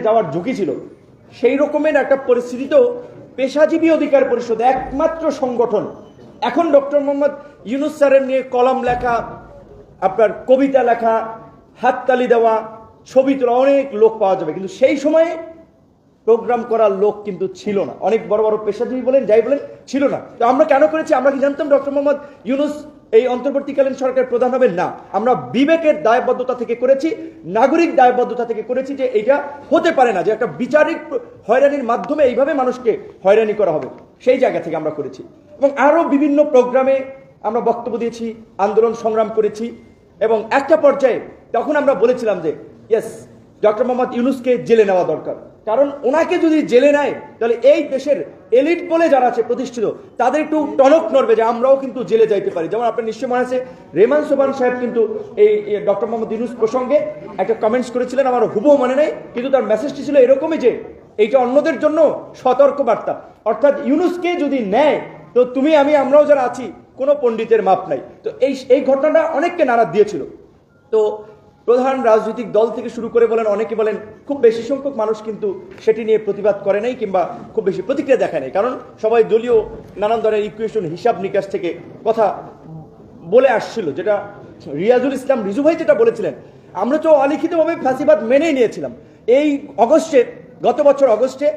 যাওয়ার ঝুঁকি ছিল। সেই রকমের একটা পরিস্থিতিতেও পেশাজীবী অধিকার পরিষদ একমাত্র সংগঠন। এখন ডক্টর মোহাম্মদ ইউনুস স্যারের নিয়ে কলম লেখা, আপনার কবিতা লেখা, হাততালি দেওয়া, ছবি তোলা অনেক লোক পাওয়া যাবে। কিন্তু সেই সময়ে প্রোগ্রাম করার লোক কিন্তু ছিল না। অনেক বড় বড় পেশাজীবী বলেন, যাই বলেন, ছিল না। তো আমরা কেন করেছি? আমরা কি জানতাম ডক্টর মোহাম্মদ ইউনুস এই অন্তর্বর্তীকালীন সরকার প্রধান হবেন না। আমরা বিবেকের দায়বদ্ধতা থেকে করেছি, নাগরিক দায়বদ্ধতা থেকে করেছি যে এটা হতে পারে না, যে একটা বিচারিক হয়রানির মাধ্যমে এইভাবে মানুষকে হয়রানি করা হবে। সেই জায়গা থেকে আমরা করেছি। এবং আরও বিভিন্ন প্রোগ্রামে আমরা বক্তব্য দিয়েছি, আন্দোলন সংগ্রাম করেছি এবং একটা পর্যায়ে তখন আমরা বলেছিলাম যে, ইয়েস, ডক্টর মোহাম্মদ ইউনুসকে জেলে নেওয়া দরকার। কারণ ওনাকে যদি জেলে নেয়, তাহলে এই দেশের এলিট বলে যারা আছে প্রতিষ্ঠিত, তাদের একটু টনক নড়বে যে আমরাও কিন্তু জেলে যাইতে পারি। যেমন আপনার নিশ্চয় মনে আছে রেমান সোবান সাহেব কিন্তু এই ডক্টর মোহাম্মদ ইউনুস প্রসঙ্গে একটা কমেন্টস করেছিলেন আমার হুবহু মনে নেই, কিন্তু তার মেসেজটি ছিল এরকমই যে, এইটা অন্যদের জন্য সতর্ক বার্তা অর্থাৎ ইউনুসকে যদি নেয়, তো তুমি, আমি, আমরাও যারা আছি, কোনো পণ্ডিতের মাপ নাই। তো এই এই ঘটনাটা অনেককে নাড়া দিয়েছিল। তো প্রধান রাজনৈতিক দল থেকে শুরু করে বলেন, অনেকে বলেন খুব বেশি সংখ্যক মানুষ কিন্তু সেটি নিয়ে প্রতিবাদ করে নাই কিংবা খুব বেশি প্রতিক্রিয়া দেখায় নাই। কারণ সবাই দলীয় নানান ধরনের ইকুয়েশন হিসাব নিকাশ থেকে কথা বলে আসছিল, যেটা রিয়াজুল ইসলাম রিজু ভাই যেটা বলেছিলেন, আমরা তো অলিখিতভাবে ফাঁসিবাদ মেনেই নিয়েছিলাম। এই অগস্টে, গত বছর অগস্টে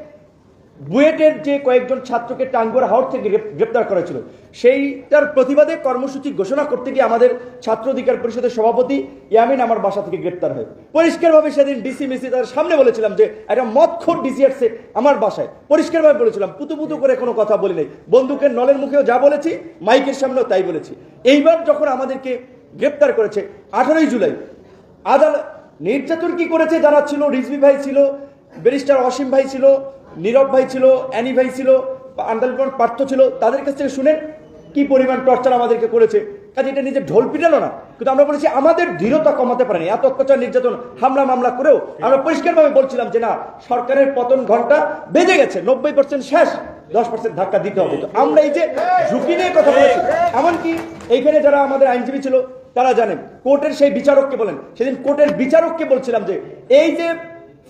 বুয়েটের যে কয়েকজন ছাত্রকে টাঙ্গুয়ার হাওড় থেকে গ্রেপ- গ্রেপ্তার করা ছিল সেইটার প্রতিবাদে কর্মসূচি ঘোষণা করতে গিয়ে আমাদের ছাত্র অধিকার পরিষদের সভাপতি ইয়ামিন আমার বাসা থেকে গ্রেপ্তার হয়। পরিষ্কারভাবে সেদিন ডিসি মিসি তার সামনে বলেছিলাম যে, একটা মদখোর ডিসি আসছে আমার বাসায়। পরিষ্কারভাবে বলেছিলাম পুতু পুতু করে কোনো কথা বলি নাই। বন্দুকের নলের মুখেও যা বলেছি, মাইকের সামনেও তাই বলেছি। এইবার যখন আমাদেরকে গ্রেপ্তার করেছে, আঠারোই জুলাই আদালত নির্যাতন কি করেছে যারা ছিল ভাই ছিল, ব্যারিস্টার অসীম ভাই ছিল নীরব ভাই ছিল, অ্যানি ভাই ছিল আন্দোলন পার্থ ছিল, তাদের কাছ থেকে শুনেন কি পরিমাণ টর্চার আমাদেরকে করেছে। কাজে এটা নিজের ঢোল পিটালো না, কিন্তু আমরা বলেছি আমাদের দৃঢ়তা কমাতে পারেনি। এত অত্যাচার, নির্যাতন, হামলা, মামলা করেও আমরা পরিষ্কারভাবে বলছিলাম যে না, সরকারের পতন ঘণ্টা বেজে গেছে, নব্বই পার্সেন্ট শেষ, দশ পার্সেন্ট ধাক্কা দিতে হবে। তো আমরা এই যে ঝুঁকি নিয়ে কথা বলেছি, এমনকি এইখানে যারা আমাদের আইনজীবী ছিল, তারা জানেন, কোর্টের সেই বিচারককে বলেন, সেদিন কোর্টের বিচারককে বলছিলাম যে, এই যে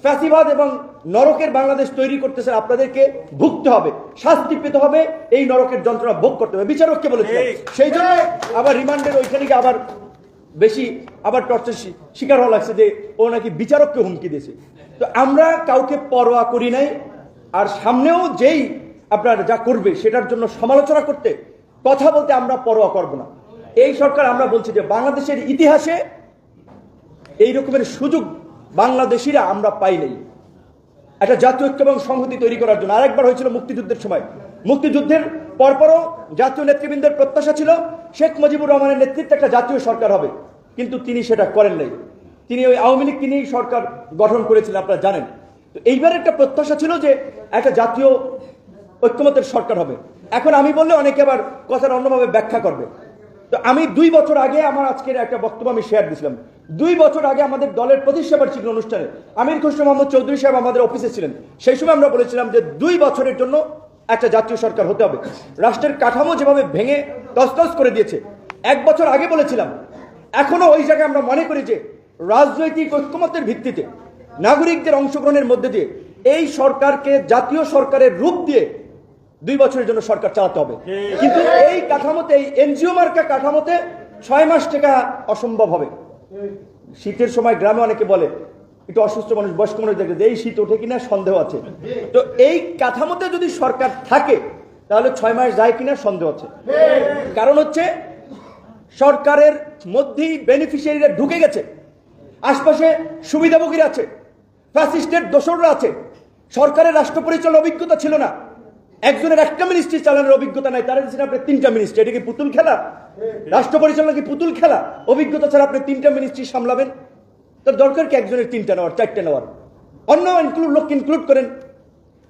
ফ্যাসিবাদ এবং নরকের বাংলাদেশ তৈরি করতেছে আপনাদেরকে ভুগতে হবে শাস্তি পেতে হবে এই নরকের যন্ত্রণা ভোগ করতে হবে। বিচারককে বলেছিলাম। সেই জন্য আবার রিমান্ডের ওইখানে গিয়ে আবার বেশি আবার টর্চার শিকার হওয়া লাগছে যে ও নাকি বিচারককে হুমকি দিয়েছে। তো আমরা কাউকে পরোয়া করি নাই আর সামনেও যেই আপনার যা করবে সেটার জন্য সমালোচনা করতে কথা বলতে আমরা পরোয়া করব না। এই সরকার আমরা বলছি যে বাংলাদেশের ইতিহাসে এই রকমের সুযোগ বাংলাদেশিরা আমরা পাই নাই। একটা জাতীয় ঐক্য এবং সংহতি তৈরি করার জন্য। আরেকবার হয়েছিল মুক্তিযুদ্ধের সময়। মুক্তিযুদ্ধের পরপরও জাতীয় নেতৃবৃন্দের প্রত্যাশা ছিল, শেখ মুজিবুর রহমানের নেতৃত্বে একটা জাতীয় সরকার হবে। কিন্তু তিনি সেটা করেন নাই। তিনি ওই আওয়ামী লীগকে নিয়েই সরকার গঠন করেছিলেন, আপনারা জানেন। তো এইবার একটা প্রত্যাশা ছিল যে একটা জাতীয় ঐক্যমতের সরকার হবে। এখন আমি বললে অনেকে আবার কথাটা অন্যভাবে ব্যাখ্যা করবে। তো আমি দুই বছর আগে আমার আজকের একটা বক্তব্য আমি শেয়ার দিয়েছিলাম দুই বছর আগে আমাদের দলের প্রতিষ্ঠা বার্ষিকী অনুষ্ঠানে আমির খসরু মোহাম্মদ চৌধুরী সাহেব আমাদের অফিসে ছিলেন। সেই সময় আমরা বলেছিলাম যে দুই বছরের জন্য একটা জাতীয় সরকার হতে হবে। রাষ্ট্রের কাঠামো যেভাবে ভেঙে তসতস করে দিয়েছে, এক বছর আগে বলেছিলাম। এখনও ওই জায়গায় আমরা মনে করি যে রাজনৈতিক ঐক্যমতের ভিত্তিতে নাগরিকদের অংশগ্রহণের মধ্যে দিয়ে এই সরকারকে জাতীয় সরকারের রূপ দিয়ে দুই বছরের জন্য সরকার চালাতে হবে। কিন্তু এই কাঠামোতে, এই এনজিও মার্কা কাঠামোতে ছয় মাস টাকা অসম্ভব হবে। শীতের সময় গ্রামে অনেকে বলে, একটু অসুস্থ মানুষ, বয়স্ক মানুষ দেখে এই শীত ওঠে কিনা সন্দেহ আছে। তো এই কাঠামোতে যদি সরকার থাকে, তাহলে ছয় মাস যায় কিনা সন্দেহ আছে। কারণ হচ্ছে, সরকারের মধ্যেই বেনিফিশিয়ারিরা ঢুকে গেছে। আশপাশে সুবিধাভোগীরা আছে ফ্যাসিস্টের দোসররা আছে। সরকারের রাষ্ট্র পরিচালনার অভিজ্ঞতা ছিল না। একজনের একটা মিনিস্ট্রি চালানোর অভিজ্ঞতা নাই তারা দিচ্ছেন আপনি তিনটা মিনিস্ট্রি এটা কি পুতুল খেলা? রাষ্ট্র পরিচালনা কি পুতুল খেলা? অভিজ্ঞতা ছাড়া আপনি তিনটা মিনিস্ট্রি সামলাবেন? তার দরকার কি একজনের তিনটা নেওয়ার চারটে নেওয়ার? অন্য ইনক্লুড লোক ইনক্লুড করেন।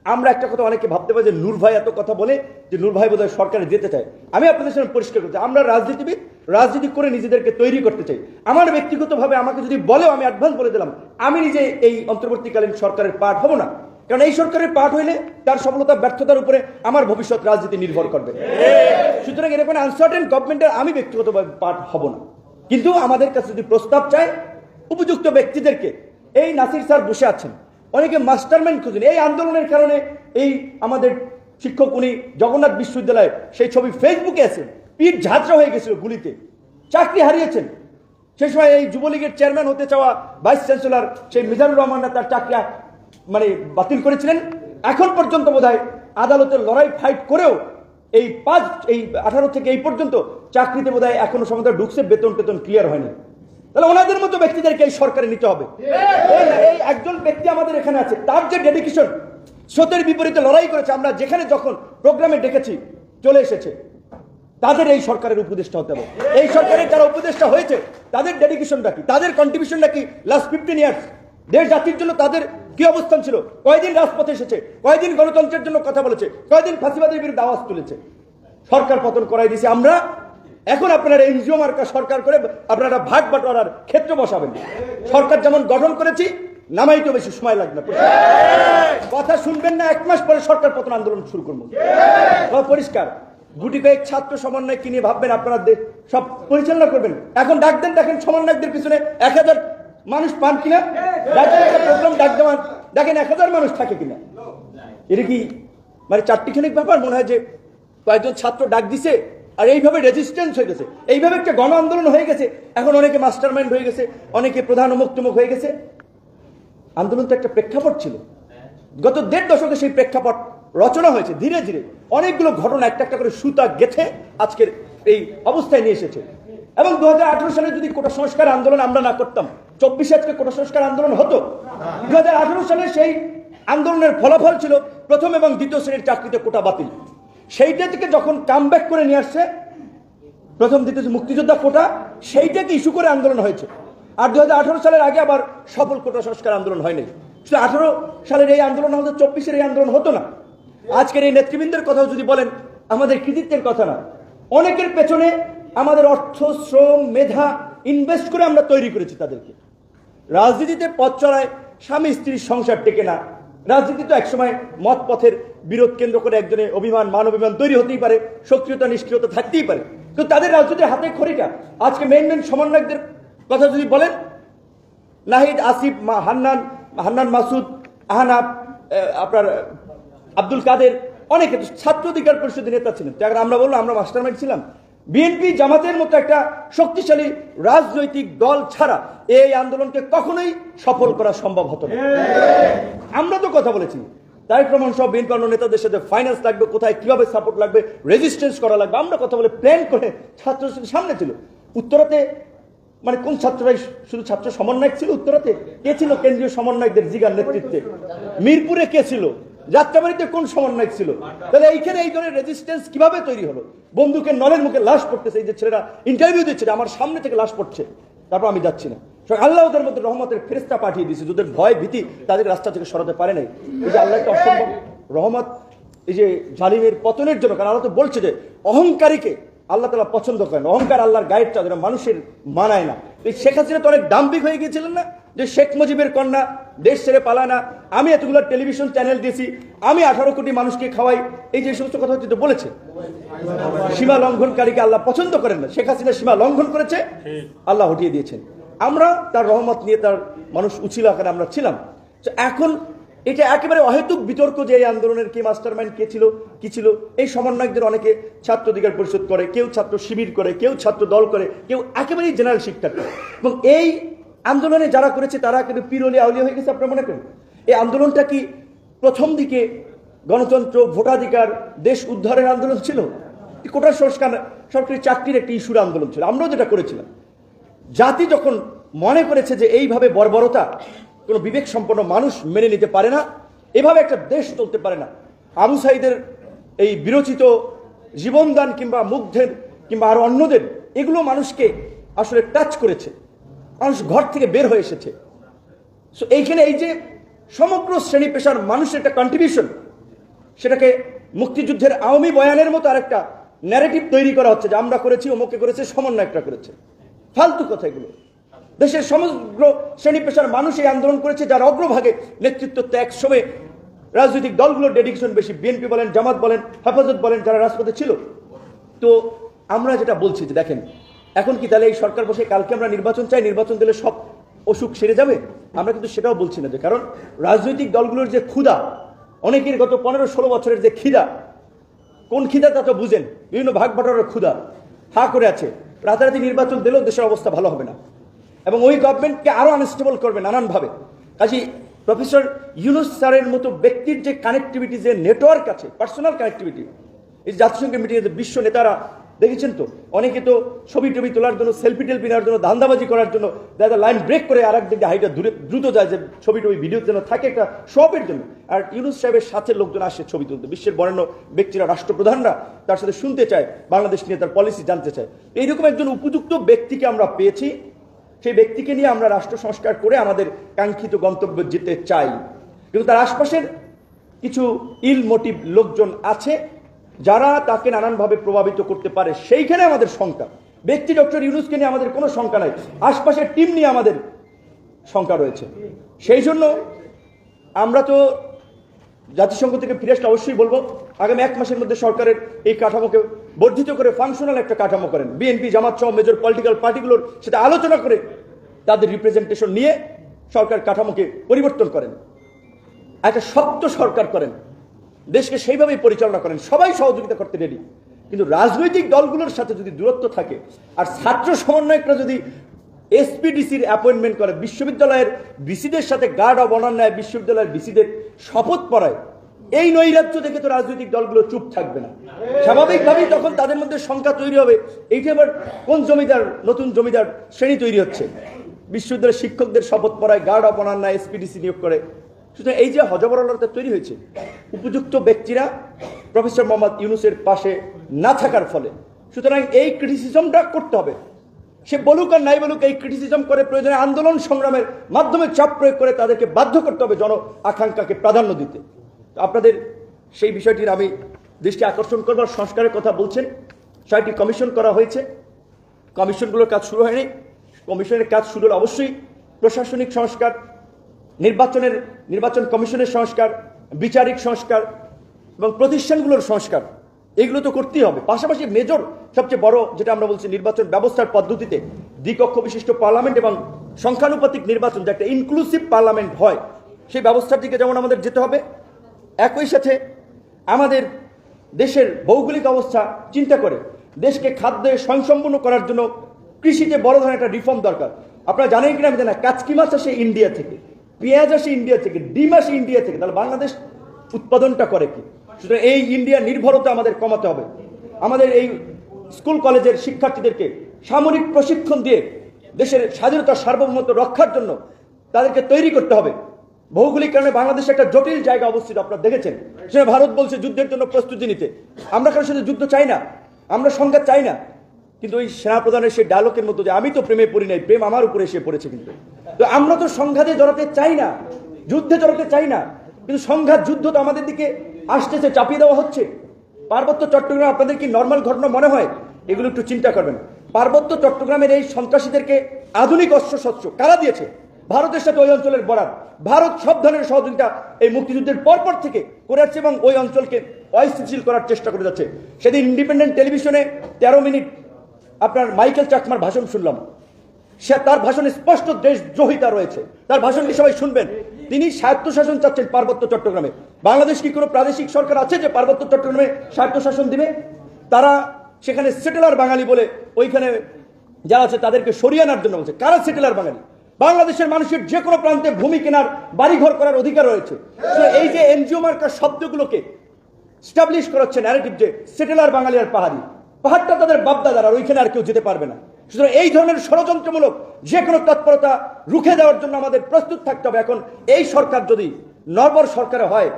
আমরা একটা কথা অনেকে ভাবতে পারি যে নূর ভাই এত কথা বলে যে নূর ভাই বোধহয় সরকারে যেতে চায়। আমি আপনাদের সামনে পরিষ্কার করতে আমরা রাজনীতিবিদ রাজনীতি করে নিজেদেরকে তৈরি করতে চাই। আমার ব্যক্তিগতভাবে আমাকে যদি বলেও আমি অ্যাডভান্স বলে দিলাম আমি নিজে এই অন্তর্বর্তীকালীন সরকারের পার্ট হব না। কারণ এই সরকারের পার্ট হইলে তার সফলতা, ব্যর্থতার উপরে আমার ভবিষ্যৎ রাজনীতি নির্ভর করবে। সুতরাং এরকম আনসার্টেন গভর্নমেন্টের আমি ব্যক্তিগতভাবে পাঠ হব না। কিন্তু আমাদের কাছে যদি প্রস্তাব চায়, উপযুক্ত ব্যক্তিদেরকে, এই নাসির স্যার বসে আছেন, অনেকে মাস্টারমাইন্ড খুঁজেন, এই আন্দোলনের কারণে এই আমাদের শিক্ষক উনি জগন্নাথ বিশ্ববিদ্যালয়ে সেই ছবি ফেসবুকে আছে পিঠ ঝাঁচড়া হয়ে গেছিল গুলিতে, চাকরি হারিয়েছেন। সেই সময় এই যুবলীগের চেয়ারম্যান হতে চাওয়া ভাইস চ্যান্সেলর সেই মিজানুর রহমানরা তার চাকরি মানে বাতিল করেছিলেন। এখন পর্যন্ত বোধহয় আদালতের লড়াই ফাইট করেও এই পাঁচ, এই আঠারো থেকে এই পর্যন্ত চাকরিতে বোধহয় এখনও সময় ঢুকছে, বেতন টেতন ক্লিয়ার হয়নি। তাহলে ওনাদের মতো ব্যক্তিদেরকে এই সরকারে নিতে হবে। এই একজন ব্যক্তি আমাদের এখানে আছে, তার যে ডেডিকেশন স্রোতের বিপরীতে লড়াই করেছে, আমরা যেখানে যখন প্রোগ্রামে ডেকেছি, চলে এসেছে। তাদের এই সরকারের উপদেষ্টা হতে হবে। এই সরকারের যারা উপদেষ্টা হয়েছে, তাদের ডেডিকেশনটা কি? তাদের কন্ট্রিবিউশনটা কি? লাস্ট ফিফটিন ইয়ার্স দেশ জাতির জন্য তাদের কি অবস্থান ছিল? কয়দিন রাজপথে এসেছে? কয়দিন গণতন্ত্রের জন্য কথা বলেছে? কয়দিন ফাঁসিবাদের বিরুদ্ধে আওয়াজ তুলেছে? সরকার পতন করাই দিয়েছে আমরা। এখন আপনারা এনজিও মার্কা সরকার করে আপনারা ভাগ বাটোয়ারার ক্ষেত্র বসাবেন। সরকার যেমন গঠন করেছি নামাইতেও বেশি সময় লাগবে কথা শুনবেন না, এক মাস পরে সরকার পতন আন্দোলন শুরু করব। পরিষ্কার। গুটি কয়েক ছাত্র সমন্বয় কিনে ভাববেন আপনারা সব পরিচালনা করবেন। এখন ডাক দেন, দেখেন সমন্বয়কদের পিছনে এক হাজার মানুষ পান কিনা? প্রোগ্রাম ডাক দেওয়ান দেখেন এক হাজার মানুষ থাকে কিনা? এটা কি মানে চারটি চারটিখানিক ব্যাপার? মনে হয় যে কয়েকজন ছাত্র ডাক দিছে আর এইভাবে রেজিস্ট্যান্স হয়ে গেছে। এইভাবে একটা গণ আন্দোলন হয়ে গেছে। এখন অনেকে মাস্টার মাইন্ড হয়ে গেছে, অনেকে প্রধান অমুক মুক্তমুখ হয়ে গেছে। আন্দোলন তো একটা প্রেক্ষাপট ছিল। গত দেড় দশকে সেই প্রেক্ষাপট রচনা হয়েছে ধীরে ধীরে। অনেকগুলো ঘটনা, একটা একটা করে সুতা গেথে আজকের এই অবস্থায় নিয়ে এসেছে। এবং দু হাজার আঠারো সালে যদি কোটা সংস্কার আন্দোলন আমরা না করতাম চব্বিশে আজকে কোটা সংস্কার আন্দোলন হতো। দু সালে সেই আন্দোলনের ফলাফল ছিল প্রথম এবং দ্বিতীয় শ্রেণির চাকরিতে কোটা বাতিল। সেইটা থেকে যখন কাম করে নিয়ে আসছে, প্রথম, দ্বিতীয় মুক্তিযোদ্ধা কোটা সেইটাকে ইস্যু করে আন্দোলন হয়েছে? আর দু হাজার আঠারো সালের আগে আবার সফল কোটা সংস্কার আন্দোলন হয়নি। শুধু আঠারো সালের এই আন্দোলন হতো চব্বিশের এই আন্দোলন হতো না। আজকের এই নেতৃবৃন্দের কথাও যদি বলেন, আমাদের কৃতিত্বের কথা না। অনেকের পেছনে আমাদের অর্থ, শ্রম, মেধা ইনভেস্ট করে আমরা তৈরি করেছি তাদেরকে। রাজনীতিতে পথ চড়ায় স্বামী স্ত্রীর সংসার টেকে না। রাজনীতি তো একসময় মত পথের বিরোধ কেন্দ্র করে একজনের অভিমান মান অভিমান তৈরি হতেই পারে সক্রিয়তা নিষ্ক্রিয়তা থাকতেই পারে। তো তাদের রাজনীতির হাতে খড়িটা। আজকে মেন মেন সমন্বয়কদের কথা যদি বলেন নাহিদ আসিফ মা- হান্নান হান্নান মাসুদ আহনাব আহ, আপনার আব্দুল কাদের অনেকে ছাত্র অধিকার পরিষদের নেতা ছিলেন। আমরা বললাম আমরা মাস্টারমাইন্ড ছিলাম। বিএনপি জামাতের মতো একটা শক্তিশালী রাজনৈতিক দল ছাড়া এই আন্দোলনকে কখনোই সফল করা সম্ভব হতো না। আমরা তো কথা বলেছি তারেক রহমান সব বিএনপি অন্য নেতাদের সাথে ফাইন্যান্স লাগবে, কোথায় কীভাবে সাপোর্ট লাগবে রেজিস্ট্যান্স করা লাগবে, আমরা কথা বলে প্ল্যান করে ছাত্র সামনে ছিল। উত্তরাতে মানে কোন ছাত্ররাই শুধু ছাত্র সমন্বয়ক ছিল উত্তরাতে? কে ছিল কেন্দ্রীয় সমন্বয়কদের, জিগার নেতৃত্বে? মিরপুরে কে ছিল? যাত্রাবাড়িতে কোন সমন্বয় ছিল? তাহলে এইখানে এই ধরনের রেজিস্ট্যান্স কীভাবে তৈরি হলো? বন্দুকের নলের মুখে লাশ পড়তেছে, এই যে ছেলেরা ইন্টারভিউ দিচ্ছে, আমার সামনে থেকে লাশ পড়ছে। তারপর আমি যাচ্ছি না। আল্লাহ ওদের মধ্যে রহমতের ফেরেস্তা পাঠিয়ে দিয়েছে। যাদের ভয়, ভীতি তাদের রাস্তা থেকে সরাতে পারে নাই। এই যে আল্লাহ একটা অসম্ভব রহমত, এই যে জালিমের পতনের জন্য, কারণ আল্লাহ তো বলছে যে অহংকারীকে আল্লাহ তালা পছন্দ করেন। অহংকার আল্লাহর গাইডটা যেটা মানুষের মানায় না। এই শেখ হাসিনা তো অনেক দাম্ভিক হয়ে গিয়েছিলেন না? যে শেখ মুজিবের কন্যা দেশ ছেড়ে পালায় না, আমি এতগুলো টেলিভিশন চ্যানেল দিয়েছি, আমি আঠারো কোটি মানুষকে খাওয়াই, এই যে সমস্ত কথা হচ্ছে বলেছে। সীমা লঙ্ঘনকারীকে আল্লাহ পছন্দ করেন না। শেখ হাসিনা সীমা লঙ্ঘন করেছে, আল্লাহ হটিয়ে দিয়েছেন। আমরা তার রহমত নিয়ে তার মানুষ উছিল আকারে আমরা ছিলাম। তো এখন এটা একেবারে অহেতুক বিতর্ক যে এই আন্দোলনের কে মাস্টারমাইন্ড, কে ছিল, কি ছিল। এই সমন্বয়কদের অনেকে ছাত্র অধিকার পরিষদ করে, কেউ ছাত্র শিবির করে, কেউ ছাত্র দল করে, কেউ একেবারেই জেনারেল শিক্ষা করে এবং এই আন্দোলনে যারা করেছে, তারা কিন্তু পিরলি আউলিয়া হয়ে গেছে, আপনারা মনে করেন? এই আন্দোলনটা কি প্রথম দিকে গণতন্ত্র, ভোটাধিকার, দেশ উদ্ধারের আন্দোলন ছিল? কোটা সংস্কার, সরকারি চাকরির একটি ইস্যুর আন্দোলন ছিল। আমরাও যেটা করেছিলাম। জাতি যখন মনে করেছে যে এইভাবে বর্বরতা, কোনো বিবেক সম্পন্ন মানুষ মেনে নিতে পারে না, এভাবে একটা দেশ চলতে পারে না। আবু সাইদের এই বিরচিত জীবনদান কিংবা মুগ্ধের কিংবা আরও অন্যদের, এগুলো মানুষকে আসলে টাচ করেছে। মানুষ ঘর থেকে বের হয়ে এসেছে। সো এইখানে এই যে সমগ্র শ্রেণি পেশার মানুষের একটা কন্ট্রিবিউশন সেটাকে মুক্তিযুদ্ধের আওয়ামী বয়ানের মতো আরেকটা ন্যারেটিভ তৈরি করা হচ্ছে, যে আমরা করেছি অমুকে করেছে সমন্বয়কটা করেছে। ফালতু কথা এগুলো দেশের সমগ্র শ্রেণি পেশার মানুষ এই আন্দোলন করেছে, যার অগ্রভাগে নেতৃত্ব ত্যাগ সময় রাজনৈতিক দলগুলোর ডেডিকেশন বেশি। বিএনপি বলেন, জামাত বলেন, হেফাজত বলেন, যারা রাজপথে ছিল। তো আমরা যেটা বলছি যে দেখেন এখন কি তাহলে এই সরকার বসে কালকে আমরা নির্বাচন চাই, নির্বাচন দিলে সব অসুখ সেরে যাবে? আমরা কিন্তু সেটাও বলছি না যে, কারণ রাজনৈতিক দলগুলোর যে ক্ষুধা, অনেকের গত পনেরো ষোলো বছরের যে খিদা কোন খিদা তা তো বুঝেন, বিভিন্ন ভাগ বাটোয়ারার ক্ষুধা, হা করে আছে। রাতারাতি নির্বাচন দিলেও দেশের অবস্থা ভালো হবে না। এবং ওই গভর্নমেন্টকে আরও আনস্টেবল করবে নানানভাবে। কাজে প্রফেসর ইউনুস স্যারের মতো ব্যক্তির যে কানেক্টিভিটি যে নেটওয়ার্ক আছে পার্সোনাল কানেক্টিভিটি এই জাতিসংঘের মিটিংয়ে বিশ্ব নেতারা দেখেছেন তো? অনেকে তো ছবি টবি তোলার জন্য সেলফি টেলফি নেওয়ার জন্য, ধান্দাবাজি করার জন্য, দেখা লাইন ব্রেক করে আর এক দিকে হাইটা দূরে, দ্রুত যায় যে ছবি টবি ভিডিও যেন থাকে একটা শপের জন্য। আর ইউনুস সাহেবের সাথে লোকজন আসে ছবি তুলতে। বিশ্বের বরেণ্য ব্যক্তিরা, রাষ্ট্রপ্রধানরা তার সাথে শুনতে চায়, বাংলাদেশ নিয়ে তার পলিসি জানতে চায়। এইরকম একজন উপযুক্ত ব্যক্তিকে আমরা পেয়েছি। সেই ব্যক্তিকে নিয়ে আমরা রাষ্ট্র সংস্কার করে আমাদের কাঙ্ক্ষিত গন্তব্যে যেতে চাই। কিন্তু তার আশপাশের কিছু ইল মোটিভ লোকজন আছে যারা তাকে নানানভাবে প্রভাবিত করতে পারে, সেইখানে আমাদের শঙ্কা। ব্যক্তি ডক্টর ইউনুসকে নিয়ে আমাদের কোনো শঙ্কা নাই। আশপাশের টিম নিয়ে আমাদের শঙ্কা রয়েছে। সেই জন্য আমরা তো জাতিসংঘ থেকে ফিরে আসলে অবশ্যই বলব, আগামী এক মাসের মধ্যে সরকারের এই কাঠামোকে বর্ধিত করে ফাংশনাল একটা কাঠামো করেন। বিএনপি জামাত সহ মেজর পলিটিক্যাল পার্টিগুলোর সেটা আলোচনা করে তাদের রিপ্রেজেন্টেশন নিয়ে সরকার কাঠামোকে পরিবর্তন করেন। একটা শক্ত সরকার করেন। দেশকে সেইভাবেই পরিচালনা করেন। সবাই সহযোগিতা করতে রেডি কিন্তু রাজনৈতিক দলগুলোর সাথে যদি দূরত্ব থাকে, আর ছাত্র সমন্বয়করা যদি এসপিডিসির অ্যাপয়েন্টমেন্ট করে, বিশ্ববিদ্যালয়ের বিসিদের সাথে গার্ড অব অনার নেয়, বিশ্ববিদ্যালয়ের বিসিদের শপথ পড়ায়, এই নৈরাজ্য দেখে তো রাজনৈতিক দলগুলো চুপ থাকবে না। স্বাভাবিকভাবেই তখন তাদের মধ্যে সংখ্যা তৈরি হবে, এইটা আবার কোন জমিদার, নতুন জমিদার শ্রেণি তৈরি হচ্ছে? বিশ্ববিদ্যালয়ের শিক্ষকদের শপথ পড়ায় গার্ড অব অনার নেয় এসপিডিসি নিয়োগ করে। সুতরাং এই যে হজবরলতা তৈরি হয়েছে, উপযুক্ত ব্যক্তিরা প্রফেসর মোহাম্মদ ইউনুসের পাশে না থাকার ফলে। সুতরাং এই ক্রিটিসিজমটা করতে হবে। সে বলুক আর নাই বলুক, এই ক্রিটিসিজম করে প্রয়োজনে আন্দোলন সংগ্রামের মাধ্যমে চাপ প্রয়োগ করে তাদেরকে বাধ্য করতে হবে জন আকাঙ্ক্ষাকে প্রাধান্য দিতে। আপনাদের সেই বিষয়টির আমি দৃষ্টি আকর্ষণ করবার সংস্কারের কথা বলছেন। ছয়টি কমিশন করা হয়েছে। কমিশনগুলোর কাজ শুরু হয়নি। কমিশনের কাজ শুরু হলে অবশ্যই প্রশাসনিক সংস্কার নির্বাচনের, নির্বাচন কমিশনের সংস্কার, বিচারিক সংস্কার এবং প্রতিষ্ঠানগুলোর সংস্কার, এগুলো তো করতেই হবে। পাশাপাশি মেজর সবচেয়ে বড় যেটা আমরা বলছি নির্বাচন ব্যবস্থার পদ্ধতিতে দ্বিকক্ষ বিশিষ্ট পার্লামেন্ট এবং সংখ্যানুপাতিক নির্বাচন যে একটা ইনক্লুসিভ পার্লামেন্ট হয়, সেই ব্যবস্থার দিকে যেমন আমাদের যেতে হবে, একই সাথে আমাদের দেশের ভৌগোলিক অবস্থা চিন্তা করে, দেশকে খাদ্যে স্বয়ংসম্পূর্ণ করার জন্য কৃষিতে বড় ধরনের একটা রিফর্ম দরকার। আপনারা জানেন কিনা আমি জানি কাচকি মাছ আসে ইন্ডিয়া থেকে। পেঁয়াজ আসে ইন্ডিয়া থেকে, ডিম আসে ইন্ডিয়া থেকে, তাহলে বাংলাদেশ উৎপাদনটা করে কি? সুতরাং এই ইন্ডিয়া নির্ভরতা আমাদের কমাতে হবে। আমাদের এই স্কুল, কলেজের শিক্ষার্থীদেরকে সামরিক প্রশিক্ষণ দিয়ে দেশের স্বাধীনতা সার্বভৌমত্ব রক্ষার জন্য তাদেরকে তৈরি করতে হবে। ভৌগোলিক কারণে বাংলাদেশে একটা জটিল জায়গা অবস্থিত, আপনারা দেখেছেন। সেখানে ভারত বলছে যুদ্ধের জন্য প্রস্তুতি নিতে। আমরা কারোর সাথে যুদ্ধ চাই না। আমরা সংঘাত চাই না। কিন্তু ওই সেনাপ্রধানের সেই ডায়লগের মতো যে আমি তো প্রেমে পড়ি নাই, প্রেম আমার উপরে এসে পড়েছে কিন্তু। তো আমরা তো সংঘাতে জড়াতে চাই না, যুদ্ধে জড়াতে চাই না, কিন্তু সংঘাত, যুদ্ধ তো আমাদের দিকে আসতেছে, চাপিয়ে দেওয়া হচ্ছে। পার্বত্য চট্টগ্রাম, আপনাদের কি নর্মাল ঘটনা মনে হয়? এগুলো একটু চিন্তা করবেন। পার্বত্য চট্টগ্রামের এই সন্ত্রাসীদেরকে আধুনিক অস্ত্র শস্ত্র কারা দিয়েছে? ভারতের সাথে ওই অঞ্চলের বরাদ ভারত সব ধরনের সহযোগিতা এই মুক্তিযুদ্ধের পরপর থেকে করে যাচ্ছে এবং ওই অঞ্চলকে অস্থিতিশীল করার চেষ্টা করে যাচ্ছে। সেদিন ইন্ডিপেন্ডেন্ট টেলিভিশনে তেরো মিনিট আপনার মাইকেল চাকমার ভাষণ শুনলাম। সে তার ভাষণে স্পষ্ট দেশদ্রোহিতা রয়েছে। তার ভাষণকে সবাই শুনবেন? তিনি স্বায়ত্তশাসন চাচ্ছেন পার্বত্য চট্টগ্রামে। বাংলাদেশ কি কোনো প্রাদেশিক সরকার আছে যে পার্বত্য চট্টগ্রামে স্বায়ত্তশাসন দিবে? তারা সেখানে সেটেলার বাঙালি বলে ওইখানে যারা আছে তাদেরকে সরিয়ে আনার জন্য বলছে। কারা সেটেলার বাঙালি? বাংলাদেশের মানুষের যে কোনো প্রান্তে ভূমি কেনার, বাড়িঘর করার অধিকার রয়েছে। এই যে এনজিও মার্কার শব্দগুলোকে স্টাবলিশ করাচ্ছে ন্যারেটিভ যে সেটেলার বাঙালি আর পাহাড়ি। পাহাড়টা তাদের বাপদাদার, আর ওইখানে আর কেউ যেতে পারবে না। সুতরাং এই ধরনের ষড়যন্ত্রমূলক যে কোনো তৎপরতা রুখে দেওয়ার জন্য আমাদের প্রস্তুত থাকতে হবে। এখন এই সরকার যদি নর্বর সরকারে হয়,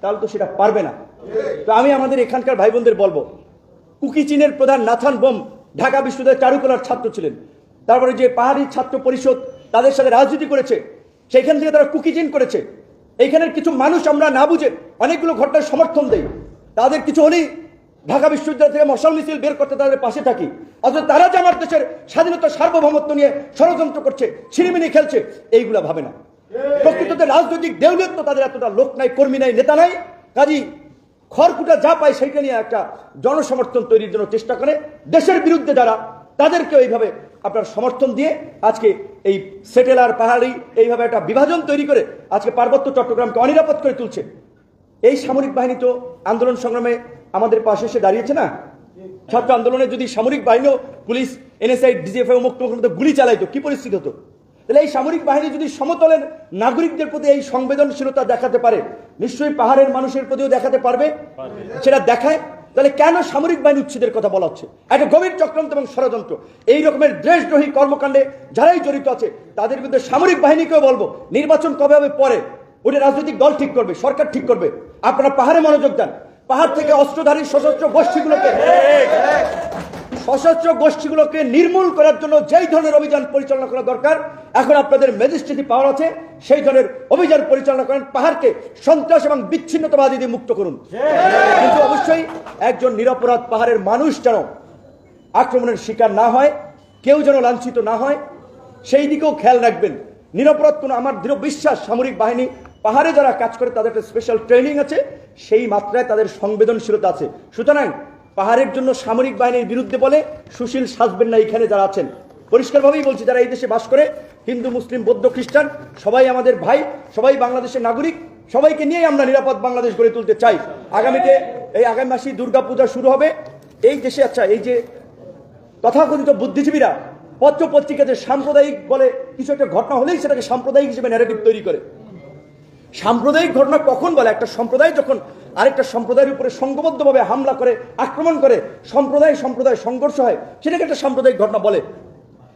তাহলে তো সেটা পারবে না। তো আমি আমাদের এখানকার ভাই বোনদের বলব, কুকি চীনের প্রধান নাথান বোম ঢাকা বিশ্ববিদ্যালয়ের চারুকলার ছাত্র ছিলেন। তারপরে যে পাহাড়ি ছাত্র পরিষদ তাদের সাথে রাজনীতি করেছে, সেইখান থেকে তারা কুকি চিন করেছে। এইখানের কিছু মানুষ আমরা না বুঝে অনেকগুলো ঘটনার সমর্থন দেই। তাদের কিছু হলেই ঢাকা বিশ্ববিদ্যালয় থেকে মশাল মিছিল বের করতে তাদের পাশে থাকি। অথচ তারা যে আমার দেশের স্বাধীনতা, সার্বভৌমত্ব নিয়ে ষড়যন্ত্র করছে, ছিনিমিনি খেলছে, এইগুলা ভাবে না। প্রকৃততে রাজনৈতিক দেউলিয়ত তাদের এতটা লোক নাই, কর্মী নাই, নেতা নাই, কাজী খড়কুটা যা পায় সেইটা নিয়ে একটা জনসমর্থন তৈরির জন্য চেষ্টা করে। দেশের বিরুদ্ধে যারা, তাদেরকে এইভাবে আপনার সমর্থন দিয়ে আজকে এই সেটেলার পাহাড়ি এইভাবে একটা বিভাজন তৈরি করে আজকে পার্বত্য চট্টগ্রামকে অনিরাপদ করে তুলছে। এই সামরিক বাহিনী তো আন্দোলন সংগ্রামে আমাদের পাশে এসে দাঁড়িয়েছে না? ছাত্র আন্দোলনে যদি সামরিক বাহিনীও পুলিশ এনএসআই ডিজিএফআই মুক্ত মধ্যে গুলি চালাইতো কি পরিস্থিতি হতো? তাহলে এই সামরিক বাহিনী যদি সমতলের নাগরিকদের প্রতি এই সংবেদনশীলতা দেখাতে পারে নিশ্চয়ই পাহাড়ের মানুষের প্রতিও দেখাতে পারবে। সেটা দেখায়? তাহলে কেন সামরিক বাহিনী উচ্ছেদের কথা বলা হচ্ছে? একটা গভীর চক্রান্ত এবং ষড়যন্ত্র। এই রকমের দেশদ্রোহী কর্মকাণ্ডে যারাই জড়িত আছে তাদের বিরুদ্ধে সামরিক বাহিনীকেও বলব নির্বাচন কবে হবে পরে? ওটা রাজনৈতিক দল ঠিক করবে সরকার ঠিক করবে। আপনারা পাহাড়ে মনোযোগ দেন। পাহাড় থেকে অস্ত্রধারী সশস্ত্র গোষ্ঠীগুলোকে সশস্ত্র গোষ্ঠীগুলোকে নির্মূল করার জন্য যেই ধরনের অভিযান পরিচালনা করা দরকার, এখন আপনাদের ম্যাজিস্ট্রেটি পাওয়ার আছে, সেই ধরনের অভিযান পরিচালনা করেন পাহাড়কে সন্ত্রাস এবং বিচ্ছিন্নতাবাদী দিয়ে মুক্ত করুন। কিন্তু অবশ্যই একজন নিরপরাধ পাহাড়ের মানুষ যেন আক্রমণের শিকার না হয়, কেউ যেন লাঞ্ছিত না হয়, সেই দিকেও খেয়াল রাখবেন। নিরপরাধ কোনো আমার দৃঢ় বিশ্বাস, সামরিক বাহিনী পাহাড়ে যারা কাজ করে, তাদের একটা স্পেশাল ট্রেনিং আছে, সেই মাত্রায় তাদের সংবেদনশীলতা আছে। সুতরাং পাহাড়ের জন্য সামরিক বাহিনীর বিরুদ্ধে বলে, সুশীল সাজবেন না এখানে যারা আছেন। পরিষ্কারভাবেই বলছি, যারা এই দেশে বাস করে, হিন্দু, মুসলিম, বৌদ্ধ, খ্রিস্টান, সবাই আমাদের ভাই, সবাই বাংলাদেশের নাগরিক, সবাইকে নিয়েই আমরা নিরাপদ বাংলাদেশ গড়ে তুলতে চাই। আগামীতে এই আগামী মাসে দুর্গা পূজা শুরু হবে। এই দেশে আচ্ছা এই যে তথাকথিত বুদ্ধিজীবীরা পত্র পত্রিকাতে সাম্প্রদায়িক বলে কিছু একটা ঘটনা হলেই সেটাকে সাম্প্রদায়িক হিসেবে ন্যারেটিভ তৈরি করে। সাম্প্রদায়িক ঘটনা কখন বলে? একটা সম্প্রদায় যখন আরেকটা সম্প্রদায়ের উপরে সংঘবদ্ধভাবে হামলা করে, আক্রমণ করে, সম্প্রদায় সম্প্রদায় সংঘর্ষ হয়, সেটাকে একটা সাম্প্রদায়িক ঘটনা বলে।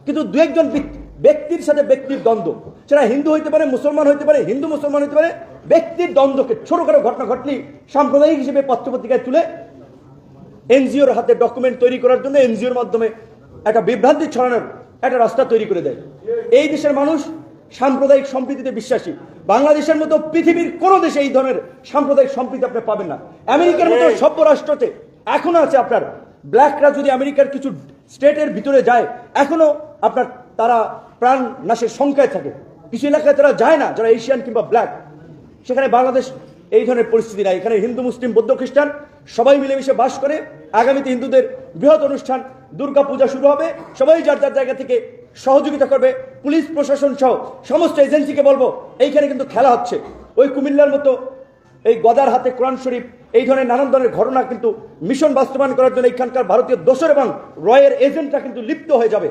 কিন্তু দু একজন ব্যক্তি- ব্যক্তির সাথে ব্যক্তির দ্বন্দ্ব। সেটা হিন্দু হইতে পারে, মুসলমান হইতে পারে, হিন্দু মুসলমান হইতে পারে, ব্যক্তির দ্বন্দ্বকে ছোটখাটো ঘটনা ঘটলি সাম্প্রদায়িক হিসেবে পত্রপত্রিকায় তুলে এনজিওর হাতে ডকুমেন্ট তৈরি করার জন্য এনজিওর মাধ্যমে একটা বিভ্রান্তি ছড়ানোর একটা রাস্তা তৈরি করে দেয়। এই দেশের মানুষ সাম্প্রদায়িক সম্প্রীতিতে বিশ্বাসী। বাংলাদেশের মতো পৃথিবীর কোনো দেশে এই ধরনের সাম্প্রদায়িক সম্প্রীতি আপনি পাবেন না। আমেরিকার মতো সভ্য রাষ্ট্রতে এখনও আছে আপনার। ব্ল্যাকরা যদি আমেরিকার কিছু স্টেটের ভিতরে যায় এখনও আপনার তারা প্রাণ নাশের সংখ্যায় থাকে। কিছু এলাকায় তারা যায় না যারা এশিয়ান কিংবা ব্ল্যাক সেখানে বাংলাদেশ এই ধরনের পরিস্থিতি নাই। এখানে হিন্দু মুসলিম বৌদ্ধ খ্রিস্টান সবাই মিলেমিশে বাস করে। আগামীতে হিন্দুদের বৃহৎ অনুষ্ঠান দুর্গা পূজা শুরু হবে। সবাই যার যার জায়গা থেকে সহযোগিতা করবে পুলিশ, প্রশাসন সহ সমস্ত এজেন্সিকে বলব, এইখানে কিন্তু খেলা হচ্ছে। ওই কুমিল্লার মতো এই গদার হাতে কোরআন শরীফ, এই ধরনের নানান ধরনের ঘটনা কিন্তু মিশন বাস্তবায়ন করার জন্য এখানকার ভারতীয় দোষর এবং রয়ের এজেন্টরা কিন্তু লিপ্ত হয়ে যাবে।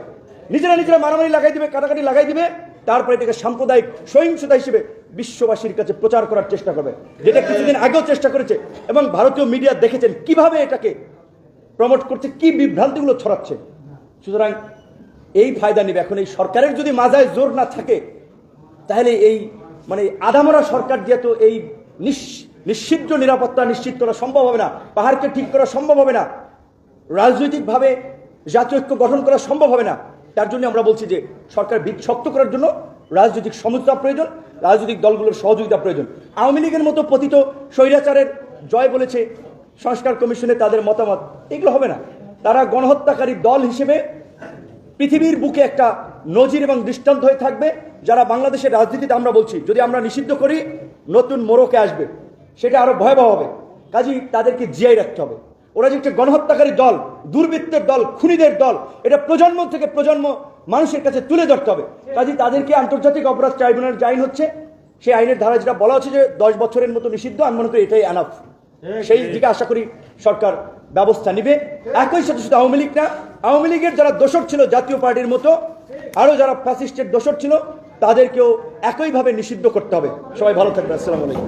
নিজেরা নিজেরা মারামারি লাগাই দিবে, কাটাকাটি লাগাই দিবে, তারপরে এটাকে সাম্প্রদায়িক সহিংসতা হিসেবে বিশ্ববাসীর কাছে প্রচার করার চেষ্টা করবে, যেটা কিছুদিন আগেও চেষ্টা করেছে এবং ভারতীয় মিডিয়া দেখেছেন কীভাবে এটাকে প্রমোট করছে, কি বিভ্রান্তিগুলো ছড়াচ্ছে। সুতরাং এই ফায়দা নেবে। এখন এই সরকারের যদি মাজায় জোর না থাকে, তাহলে এই মানে আধামরা সরকার দিয়ে তো এই নিশ- নিশ্চিদ্র নিরাপত্তা নিশ্চিত করা সম্ভব হবে না। পাহাড়কে ঠিক করা সম্ভব হবে না। রাজনৈতিকভাবে জাতীয় ঐক্য গঠন করা সম্ভব হবে না। তার জন্য আমরা বলছি যে সরকার ভিত শক্ত করার জন্য রাজনৈতিক সমঝোতা প্রয়োজন, রাজনৈতিক দলগুলোর সহযোগিতা প্রয়োজন। আওয়ামী লীগের মতো পতিত স্বৈরাচারের জয় বলেছে সংস্কার কমিশনে তাদের মতামত। এগুলো হবে না। তারা গণহত্যাকারী দল হিসেবে পৃথিবীর বুকে একটা নজির এবং দৃষ্টান্ত হয়ে থাকবে, যারা বাংলাদেশের রাজনীতিতে আমরা বলছি, যদি আমরা নিষিদ্ধ করি, নতুন মোড়কে আসবে, সেটা আরও ভয়াবহ হবে। কাজেই তাদেরকে জিয়াই রাখতে হবে। ওরা যে একটা গণহত্যাকারী দল, দুর্বৃত্তের দল, খুনিদের দল, এটা প্রজন্ম থেকে প্রজন্ম মানুষের কাছে তুলে ধরতে হবে। কাজেই তাদেরকে আন্তর্জাতিক অপরাধ ট্রাইব্যুনাল যে হচ্ছে, সেই আইনের ধারা যেটা বলা হচ্ছে যে দশ বছরের মতো নিষিদ্ধ আমি মনে করি এটাই আনাফ সেই দিকে আশা করি সরকার ব্যবস্থা নিবে। একই সাথে শুধু আওয়ামী লীগ না, আওয়ামী লীগের যারা দোষর ছিল জাতীয় পার্টির মতো, আরও যারা ফ্যাসিস্টের দোষর ছিল, তাদেরকেও একইভাবে নিষিদ্ধ করতে হবে। সবাই ভালো থাকবে আসসালামু আলাইকুম।